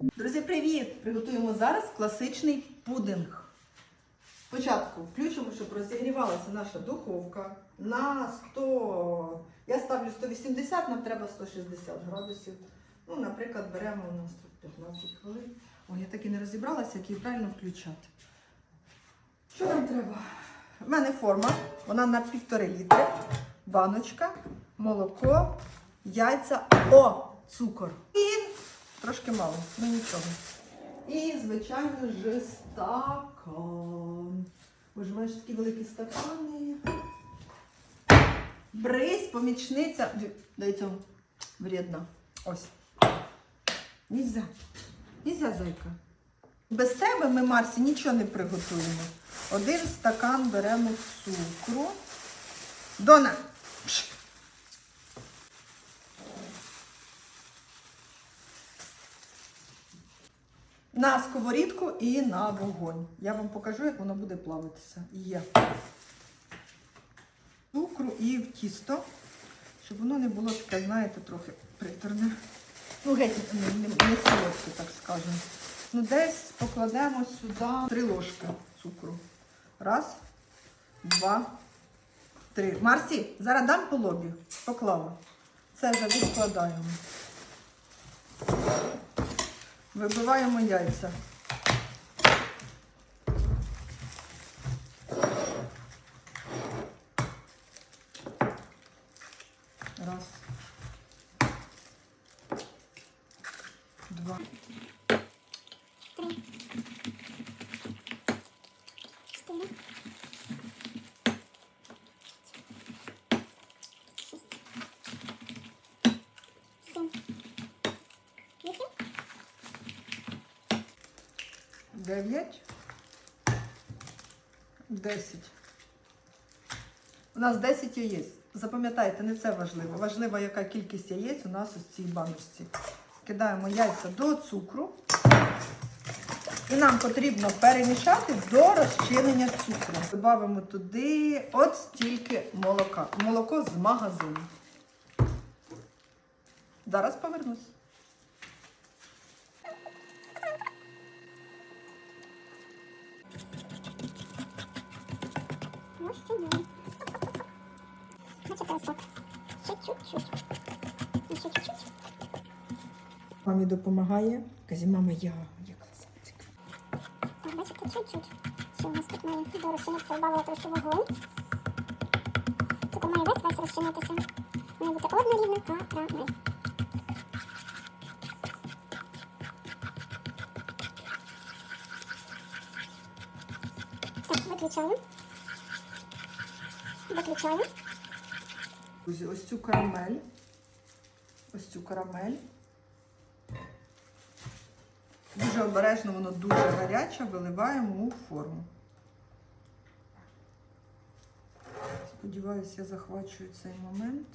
Друзі, привіт! Приготуємо зараз класичний пудинг. Спочатку включимо, щоб розігрівалася наша духовка на 100. Я ставлю 180, нам треба 160 градусів. Ну, наприклад, беремо у нас тут 15 хвилин. О, я так і не розібралася, як її правильно включати. Що нам треба? У мене форма, вона на півтори літри, баночка, молоко, яйця, о, цукор. І трошки мало, ну нічого. І, звичайно ж, стакан. Боже, маєш такі великі стакани. Бризь, помічниця. Дай цьому вредно. Ось. Нельзя. Нельзя, зайка. Без тебе ми, Марсі, нічого не приготуємо. Один стакан беремо цукру. Дона! На сковорідку і на вогонь. Я вам покажу, як воно буде плавитися. Є. Цукру і в тісто, щоб воно не було таке, знаєте, трохи приторне. Ну, геть не, не, солодке, так скажемо. Ну, десь покладемо сюди три ложки цукру. Раз, два, три. Марсі, зараз дам по лобі. Поклала. Це вже відкладаємо. Вибиваємо яйця. 9, 10. У нас 10 яєць. Запам'ятайте, не це важливо. Важливо, яка кількість яєць у нас у цій баночці. Кидаємо яйця до цукру. І нам потрібно перемішати до розчинення цукру. Добавимо туди от стільки молока. Молоко з магазину. Зараз повернусь. Ще чуть-чуть. Мамі допомагає. Казі, мама, я. Я красавчик. Так, бачите, чуть-чуть. У нас тут має до розчинитися, добавила трошки вогонь. Тут має весь весь розчинитися. Має бути однорідно карамель. Так, виключаю. Виключаю. Друзі, ось цю карамель. Ось цю карамель. Дуже обережно, воно дуже гаряче, виливаємо у форму. Сподіваюся, я захвачую цей момент.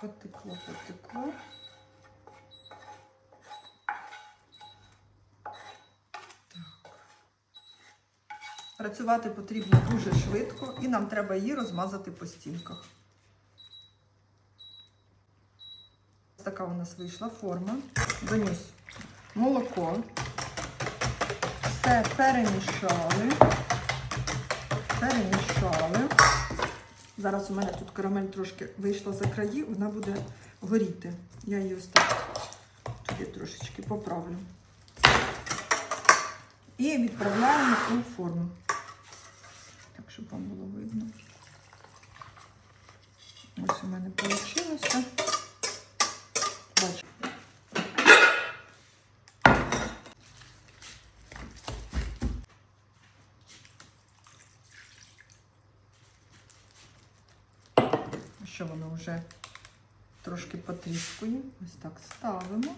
Потекло, потекло. Працювати потрібно дуже швидко і нам треба її розмазати по стінках. Ось така у нас вийшла форма. Доніс молоко. Все перемішали. Перемішали. Зараз у мене тут карамель трошки вийшла за краї, вона буде горіти. Я її ось так туди трошечки поправлю. І відправляємо у форму. Щоб вам було видно. Ось у мене вийшло. Бачите. Що воно вже трошки потріскує. Ось так ставимо.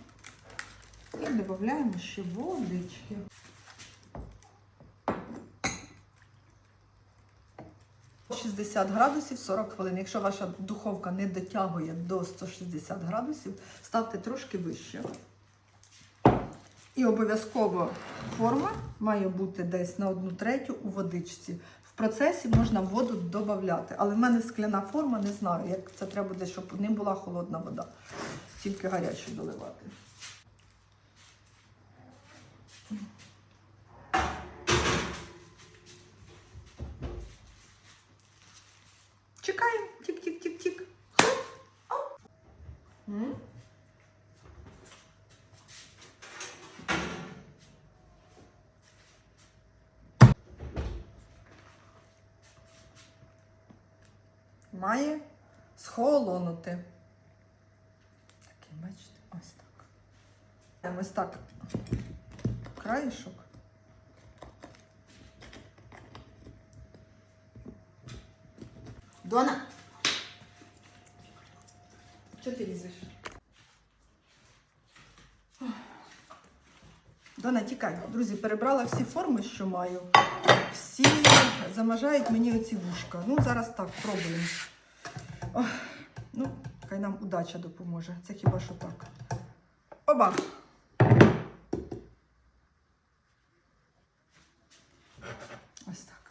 І додаємо ще водички. – 60 градусів 40 хвилин. Якщо ваша духовка не дотягує до 160 градусів, ставте трошки вище. І обов'язково форма має бути десь на одну третю у водичці. В процесі можна воду додати, але в мене скляна форма, не знаю, як це треба буде, щоб не була холодна вода, тільки гарячу доливати. Має схолонути. Такий, бачите, ось так. Ось так. Краєшок. Дона. Що ти лізеш? Дона, тікай. Друзі, перебрала всі форми, що маю. Всі замажають мені оці вушка. Ну, зараз так, пробуємо. Ох, ну, хай нам удача допоможе. Це хіба що так. Оба! Ось так.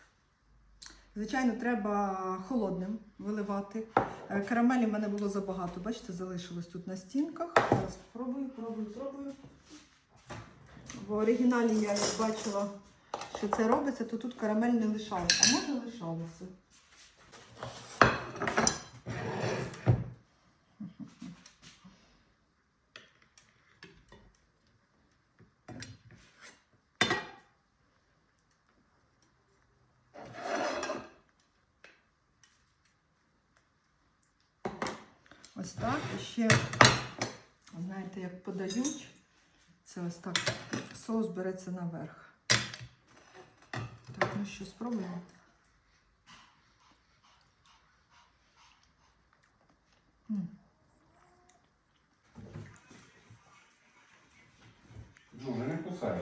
Звичайно, треба холодним виливати. Е, Карамелі в мене було забагато. Бачите, залишилось тут на стінках. Зараз спробую, пробую, пробую. В оригіналі я бачила, що це робиться, то тут карамель не лишалася. А може лишалося. Ось так. І ще, знаєте, як подають, це ось так соус береться наверх. Так, ну що, спробуємо. М.